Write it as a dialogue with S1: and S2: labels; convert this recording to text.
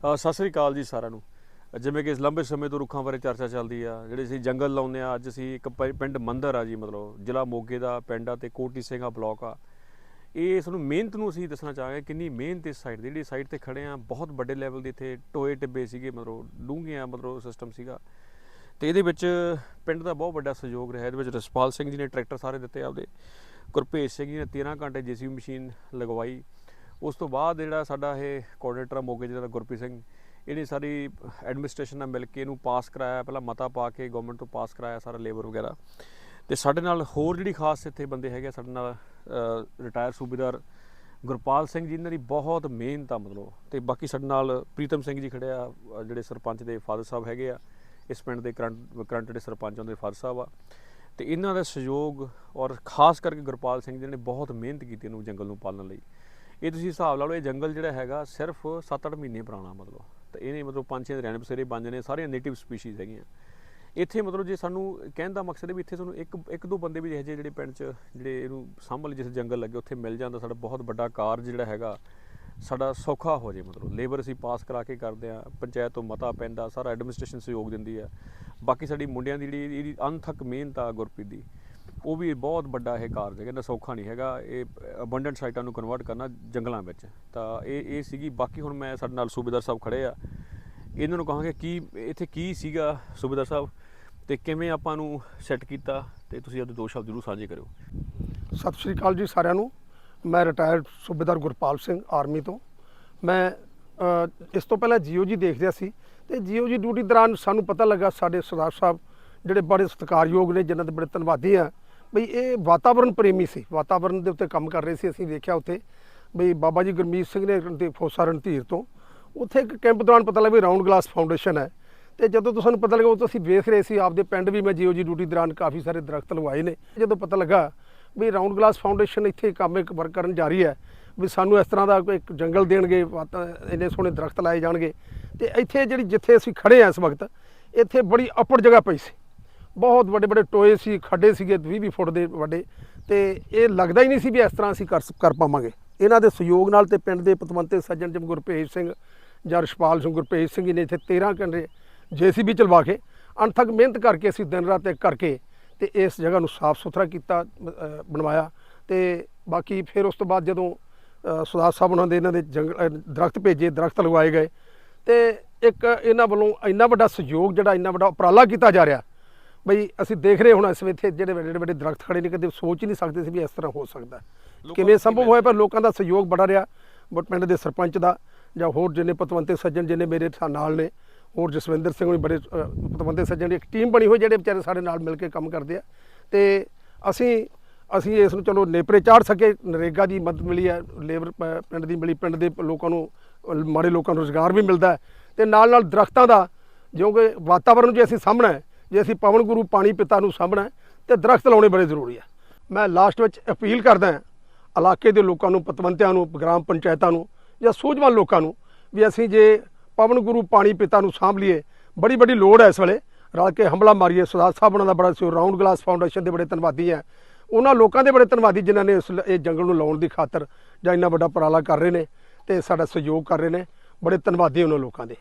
S1: ਸਤਿ ਸ੍ਰੀ ਅਕਾਲ ਜੀ ਸਾਰਿਆਂ ਨੂੰ। ਜਿਵੇਂ ਕਿ ਇਸ ਲੰਬੇ ਸਮੇਂ ਤੋਂ ਰੁੱਖਾਂ ਬਾਰੇ ਚਰਚਾ ਚੱਲਦੀ ਆ, ਜਿਹੜੇ ਅਸੀਂ ਜੰਗਲ ਲਾਉਂਦੇ ਆ, ਅੱਜ ਅਸੀਂ ਇੱਕ ਪਿੰਡ ਮੰਦਰ ਆ ਜੀ ਮਤਲਬ, ਜ਼ਿਲ੍ਹਾ ਮੋਗੇ ਦਾ ਪਿੰਡ ਆ ਤੇ ਕੋਟੀ ਸਿੰਘਾ ਬਲਾਕ ਆ। ਇਹ ਸਾਨੂੰ ਮਿਹਨਤ ਨੂੰ ਅਸੀਂ ਦੱਸਣਾ ਚਾਹਾਂਗੇ, ਕਿੰਨੀ ਮਿਹਨਤ ਇਸ ਸਾਈਡ ਦੀ, ਜਿਹੜੀ ਸਾਈਡ ਤੇ ਖੜੇ ਆ, ਬਹੁਤ ਵੱਡੇ ਲੈਵਲ ਦੇ ਇੱਥੇ ਟੋਏ ਟਿੱਬੇ ਸੀਗੇ, ਮਤਲਬ ਡੂੰਘੀਆਂ ਮਤਲਬ ਸਿਸਟਮ ਸੀਗਾ। ਤੇ ਇਹਦੇ ਵਿੱਚ ਪਿੰਡ ਦਾ ਬਹੁਤ ਵੱਡਾ ਸਹਿਯੋਗ ਰਿਹਾ, ਇਹਦੇ ਵਿੱਚ ਰਸਪਾਲ ਸਿੰਘ ਜੀ ਨੇ ਟਰੈਕਟਰ ਸਾਰੇ ਦਿੱਤੇ ਆਪਦੇ ਗੁਰਭੇਜ ਸਿੰਘ ਜੀ ਨੇ 13 ਘੰਟੇ ਜੀਸੀਬੀ ਮਸ਼ੀਨ ਲਗਵਾਈ। ਉਸ ਤੋਂ ਬਾਅਦ ਜਿਹੜਾ ਸਾਡਾ ਇਹ ਕੋਆਰਡੀਨੇਟਰ ਮੋਗੇ ਜਿਹੜਾ ਗੁਰਪ੍ਰੀਤ ਸਿੰਘ ਇਹਨੇ ਸਾਰੀ ਐਡਮਿਨਿਸਟ੍ਰੇਸ਼ਨ ਨਾਲ ਮਿਲ ਕੇ ਇਹਨੂੰ ਪਾਸ ਕਰਾਇਆ ਪਹਿਲਾਂ ਮਤਾ ਪਾ ਕੇ ਗਵਰਨਮੈਂਟ ਤੋਂ ਪਾਸ ਕਰਾਇਆ ਸਾਰਾ ਲੇਬਰ ਵਗੈਰਾ। ਤੇ ਸਾਡੇ ਨਾਲ ਹੋਰ ਜਿਹੜੀ ਖਾਸ ਇੱਥੇ ਬੰਦੇ ਹੈਗੇ ਆ, ਸਾਡੇ ਨਾਲ ਰਿਟਾਇਰ ਸੂਬੇਦਾਰ ਗੁਰਪਾਲ ਸਿੰਘ ਜੀ ਇਹਨਾਂ ਦੀ ਬਹੁਤ ਮਿਹਨਤ ਆ ਮਤਲਬ। ਤੇ ਬਾਕੀ ਸਾਡੇ ਨਾਲ ਪ੍ਰੀਤਮ ਸਿੰਘ ਜੀ ਖੜੇ ਆ ਜਿਹੜੇ ਸਰਪੰਚ ਦੇ ਫਾਦਰ ਸਾਹਿਬ ਹੈਗੇ ਆ ਇਸ ਪਿੰਡ ਦੇ ਕਰੰਟ ਕਰੰਟ ਜਿਹੜੇ ਸਰਪੰਚ ਹੁੰਦੇ ਫਾਦਰ ਸਾਹਿਬ ਆ। ਤੇ ਇਹਨਾਂ ਦਾ ਸਹਿਯੋਗ ਔਰ ਖਾਸ ਕਰਕੇ ਗੁਰਪਾਲ ਸਿੰਘ ਜੀ ਨੇ ਬਹੁਤ ਮਿਹਨਤ ਕੀਤੀ ਇਹਨੂੰ ਜੰਗਲ ਨੂੰ ਪਾਲਣ ਲਈ। ਇਹ ਤੁਸੀਂ ਹਿਸਾਬ ਲਾ ਲਓ, ਇਹ ਜੰਗਲ ਜਿਹੜਾ ਹੈਗਾ ਸਿਰਫ 7-8 ਮਹੀਨੇ ਪੁਰਾਣਾ ਮਤਲਬ। ਤਾਂ ਇਹਨੇ ਮਤਲਬ ਪੰਜ ਛੇ ਰਹਿਣ ਬਸੇਰੇ ਬਣ ਨੇ ਸਾਰੀਆਂ ਨੇਟਿਵ ਸਪੀਸੀਜ਼ ਹੈਗੀਆਂ। ਇੱਥੇ ਮਤਲਬ ਜੇ ਸਾਨੂੰ ਕਹਿਣ ਦਾ ਮਕਸਦ ਹੈ ਵੀ ਇੱਥੇ ਸਾਨੂੰ ਇੱਕ ਇੱਕ ਦੋ ਬੰਦੇ ਵੀ ਇਹੋ ਜਿਹੇ ਜਿਹੜੇ ਪਿੰਡ 'ਚ, ਜਿਹੜੇ ਇਹਨੂੰ ਸੰਭਲ ਜਿਸ ਜੰਗਲ ਲੱਗੇ, ਉੱਥੇ ਮਿਲ ਜਾਂਦਾ, ਸਾਡਾ ਬਹੁਤ ਵੱਡਾ ਕਾਰਜ ਜਿਹੜਾ ਹੈਗਾ, ਸਾਡਾ ਸੌਖਾ ਹੋ ਜੇ ਮਤਲਬ। ਲੇਬਰ ਅਸੀਂ ਪਾਸ ਕਰਾ ਕੇ ਕਰਦੇ ਆ ਪੰਚਾਇਤ ਤੋਂ ਮਤਾ ਪੈਂਦਾ, ਸਾਰਾ ਐਡਮਿਨਿਸਟ੍ਰੇਸ਼ਨ ਸਹਿਯੋਗ ਦਿੰਦੀ ਆ ਬਾਕੀ ਸਾਡੀ ਮੁੰਡਿਆਂ ਦੀ ਜਿਹੜੀ, ਇਹਦੀ ਅਣਥੱਕ ਮਿਹਨਤ ਆ ਗੁਰਪ੍ਰੀਤ ਦੀ ਉਹ ਵੀ ਬਹੁਤ ਵੱਡਾ ਇਹ ਕਾਰਜ ਹੈ ਕਹਿੰਦਾ ਸੌਖਾ ਨਹੀਂ ਹੈਗਾ। ਇਹ ਅਬੰਡੈਂਟ ਸਾਈਟਾਂ ਨੂੰ ਕਨਵਰਟ ਕਰਨਾ ਜੰਗਲਾਂ ਵਿੱਚ। ਤਾਂ ਇਹ ਇਹ ਸੀਗੀ, ਬਾਕੀ ਹੁਣ ਮੈਂ ਸਾਡੇ ਨਾਲ ਸੂਬੇਦਾਰ ਸਾਹਿਬ ਖੜੇ ਆ। ਇਹਨਾਂ ਨੂੰ ਕਹਾਂਗੇ ਕੀ, ਇੱਥੇ ਕੀ ਸੀਗਾ ਸੂਬੇਦਾਰ ਸਾਹਿਬ ਤੇ ਕਿਵੇਂ ਆਪਾਂ ਨੂੰ ਸੈੱਟ ਕੀਤਾ ਤੇ ਤੁਸੀਂ ਆਪਣੇ ਦੋ ਸ਼ਬਦ ਜ਼ਰੂਰ ਸਾਂਝੇ ਕਰਿਓ।
S2: ਸਤਿ ਸ਼੍ਰੀ ਅਕਾਲ ਜੀ ਸਾਰਿਆਂ ਨੂੰ। ਮੈਂ ਰਿਟਾਇਰਡ ਸੂਬੇਦਾਰ ਗੁਰਪਾਲ ਸਿੰਘ ਆਰਮੀ ਤੋਂ। ਮੈਂ ਇਸ ਤੋਂ ਪਹਿਲਾਂ ਜੀਓ ਜੀ ਦੇਖ ਰਿਹਾ ਸੀ ਤੇ ਜੀਓ ਜੀ ਡਿਊਟੀ ਦੌਰਾਨ ਸਾਨੂੰ ਪਤਾ ਲੱਗਾ ਸਾਡੇ ਸਰਦਾਰ ਸਾਹਿਬ ਜਿਹੜੇ ਬੜੇ ਸਤਿਕਾਰਯੋਗ ਨੇ, ਜਿਨ੍ਹਾਂ ਦੇ ਬੜੇ ਧੰਨਵਾਦੀ ਆ। ਬਈ ਇਹ ਵਾਤਾਵਰਣ ਪ੍ਰੇਮੀ ਸੀ। ਵਾਤਾਵਰਣ ਦੇ ਉੱਤੇ ਕੰਮ ਕਰ ਰਹੇ ਸੀ। ਅਸੀਂ ਦੇਖਿਆ ਉੱਥੇ ਬਈ ਬਾਬਾ ਜੀ ਗੁਰਮੀਤ ਸਿੰਘ ਨੇ ਰਣਧੀਰ ਫੋਸਾ ਰਣਧੀਰ ਤੋਂ। ਉੱਥੇ ਇੱਕ ਕੈਂਪ ਦੌਰਾਨ ਪਤਾ ਲੱਗਾ ਵੀ ਰਾਉਂਡ ਗਲਾਸ ਫਾਊਂਡੇਸ਼ਨ ਹੈ। ਤੇ ਜਦੋਂ ਤੋਂ ਸਾਨੂੰ ਪਤਾ ਲੱਗਾ ਉਹ ਤੋਂ ਅਸੀਂ ਵੇਖ ਰਹੇ ਸੀ। ਆਪਦੇ ਪਿੰਡ ਵੀ ਮੈਂ ਜੀਓ ਜੀ ਡਿਊਟੀ ਦੌਰਾਨ ਕਾਫੀ ਸਾਰੇ ਦਰਖਤ ਲਵਾਏ ਨੇ। ਜਦੋਂ ਪਤਾ ਲੱਗਾ ਵੀ ਰਾਉਂਡ ਗਲਾਸ ਫਾਊਂਡੇਸ਼ਨ ਇੱਥੇ ਕੰਮ ਇੱਕ ਵਰਕ ਕਰਨ ਜਾ ਰਹੀ ਹੈ ਵੀ ਸਾਨੂੰ ਇਸ ਤਰ੍ਹਾਂ ਦਾ ਇੱਕ ਜੰਗਲ ਦੇਣਗੇ, ਵਾਤਾ- ਇੰਨੇ ਸੋਹਣੇ ਦਰਖਤ ਲਾਏ ਜਾਣਗੇ। ਤੇ ਇੱਥੇ ਜਿਹੜੀ ਜਿੱਥੇ ਅਸੀਂ ਖੜੇ ਆ ਇਸ ਵਕਤ, ਇੱਥੇ ਬੜੀ ਅਪੜ ਜਗ੍ਹਾ ਪਈ ਸੀ। ਬਹੁਤ ਵੱਡੇ ਵੱਡੇ ਟੋਏ ਸੀ ਖੱਡੇ ਸੀਗੇ 20 20 ਫੁੱਟ ਦੇ ਵੱਡੇ। ਤੇ ਇਹ ਲੱਗਦਾ ਹੀ ਨਹੀਂ ਸੀ ਵੀ ਇਸ ਤਰ੍ਹਾਂ ਅਸੀਂ ਕਰ ਸ- ਕਰ ਪਾਵਾਂਗੇ। ਇਹਨਾਂ ਦੇ ਸਹਿਯੋਗ ਨਾਲ ਤੇ ਪਿੰਡ ਦੇ ਪਤਵੰਤੇ ਸੱਜਣ ਜਿਵੇਂ ਗੁਰਪ੍ਰੀਤ ਸਿੰਘ ਜਾਂ ਰਛਪਾਲ ਸਿੰਘ ਗੁਰਪ੍ਰੀਤ ਸਿੰਘ ਜੀ ਨੇ ਇੱਥੇ 13 ਘੰਟੇ ਜੀਸੀਬੀ ਚਲਵਾ ਕੇ ਅਣਥੱਕ ਮਿਹਨਤ ਕਰਕੇ ਅਸੀਂ ਦਿਨ ਰਾਤ ਇੱਕ ਕਰਕੇ ਤੇ ਇਸ ਜਗ੍ਹਾ ਨੂੰ ਸਾਫ਼ ਸੁਥਰਾ ਕੀਤਾ ਬਣਵਾਇਆ। ਤੇ ਬਾਕੀ ਫਿਰ ਉਸ ਤੋਂ ਬਾਅਦ ਜਦੋਂ ਅ, ਸਾਹਿਬ ਉਹਨਾਂ ਦੇ ਇਹਨਾਂ ਦੇ ਜੰਗਲ ਅ, ਦਰਖਤ ਭੇਜੇ ਦਰਖਤ ਲਗਵਾਏ ਗਏ। ਤੇ ਇੱਕ ਇਹਨਾਂ ਵੱਲੋਂ ਇੰਨਾ ਵੱਡਾ ਸਹਿਯੋਗ ਜਿਹੜਾ ਇੰਨਾ ਵੱਡਾ ਉਪਰਾਲਾ ਕੀਤਾ ਜਾ ਰਿਹਾ ਬਈ ਅਸੀਂ ਦੇਖ ਰਹੇ ਹੁਣ ਇਸ ਵੇਲੇ ਇੱਥੇ ਜਿਹੜੇ ਵੱਡੇ ਵੱਡੇ ਦਰਖਤ ਖੜੇ ਨੇ ਕਦੇ ਸੋਚ ਹੀ ਨਹੀਂ ਸਕਦੇ ਸੀ ਵੀ ਇਸ ਤਰ੍ਹਾਂ ਹੋ ਸਕਦਾ। ਕਿਵੇਂ ਸੰਭਵ ਹੋਇਆ ਪਰ ਲੋਕਾਂ ਦਾ ਸਹਿਯੋਗ ਬੜਾ ਰਿਹਾ। ਬਟ ਪਿੰਡ ਦੇ ਸਰਪੰਚ ਦਾ ਜਾਂ ਹੋਰ ਜਿੰਨੇ ਪਤਵੰਤੇ ਸੱਜਣ ਜਿੰਨੇ ਮੇਰੇ ਨਾਲ ਨੇ ਹੋਰ ਜਸਵਿੰਦਰ ਸਿੰਘ ਹੋਣੀ ਬੜੇ ਪਤਵੰਤੇ ਸੱਜਣ ਦੀ ਇੱਕ ਟੀਮ ਬਣੀ ਹੋਈ ਜਿਹੜੇ ਵਿਚਾਰੇ ਸਾਡੇ ਨਾਲ ਮਿਲ ਕੇ ਕੰਮ ਕਰਦੇ ਆ। ਤੇ ਅਸੀਂ ਅਸੀਂ ਇਸ ਨੂੰ ਚਲੋ ਨੇਪਰੇ ਚਾੜ ਸਕੇ। ਨਰੇਗਾ ਦੀ ਮਦਦ ਮਿਲੀ ਹੈ ਲੇਬਰ ਪਿੰਡ ਦੀ ਮਿਲੀ ਪਿੰਡ ਦੇ ਲੋਕਾਂ ਨੂੰ ਮਾੜੇ ਲੋਕਾਂ ਨੂੰ ਰੋਜ਼ਗਾਰ ਵੀ ਮਿਲਦਾ ਤੇ ਨਾਲ ਨਾਲ ਦਰਖਤਾਂ ਦਾ ਕਿਉਂਕਿ ਵਾਤਾਵਰਣ ਜੇ ਅਸੀਂ ਹੈ ਜੇ ਅਸੀਂ ਪਵਨ ਗੁਰੂ ਪਾਣੀ ਪਿਤਾ ਨੂੰ ਸਾਂਭਣਾ ਹੈ, ਤੇ ਦਰਖਤ ਲਾਉਣੇ ਬੜੇ ਜ਼ਰੂਰੀ ਹੈ ਮੈਂ ਲਾਸਟ ਵਿੱਚ ਅਪੀਲ ਕਰਦਾ ਹਾਂ, ਇਲਾਕੇ ਦੇ ਲੋਕਾਂ ਨੂੰ, ਪਤਵੰਤਿਆਂ ਨੂੰ, ਗ੍ਰਾਮ ਪੰਚਾਇਤਾਂ ਨੂੰ ਜਾਂ ਸੂਝਵਾਨ ਲੋਕਾਂ ਨੂੰ ਵੀ ਅਸੀਂ ਜੇ ਪਵਨ ਗੁਰੂ ਪਾਣੀ ਪਿਤਾ ਨੂੰ ਸਾਂਭ ਲਈਏ, ਬੜੀ ਵੱਡੀ ਲੋੜ ਹੈ ਇਸ ਵੇਲੇ। ਰਲ ਕੇ ਹਮਲਾ ਮਾਰੀਏ, ਸਰਦਾਰ ਸਾਹਿਬ ਉਹਨਾਂ ਦਾ ਬੜਾ ਸੀ ਰਾਉਂਡ ਗਲਾਸ ਫਾਊਂਡੇਸ਼ਨ ਦੇ ਬੜੇ ਧੰਨਵਾਦੀ ਹੈ। ਉਹਨਾਂ ਲੋਕਾਂ ਦੇ ਬੜੇ ਧੰਨਵਾਦੀ ਜਿਨ੍ਹਾਂ ਨੇ ਇਸ ਇਹ ਜੰਗਲ ਨੂੰ ਲਾਉਣ ਦੀ ਖਾਤਰ ਜਾਂ ਇੰਨਾ ਵੱਡਾ ਉਪਰਾਲਾ ਕਰ ਰਹੇ ਨੇ ਤੇ ਸਾਡਾ ਸਹਿਯੋਗ ਕਰ ਰਹੇ ਨੇ। ਬੜੇ ਧੰਨਵਾਦੀ ਉਹਨਾਂ ਲੋਕਾਂ ਦੇ।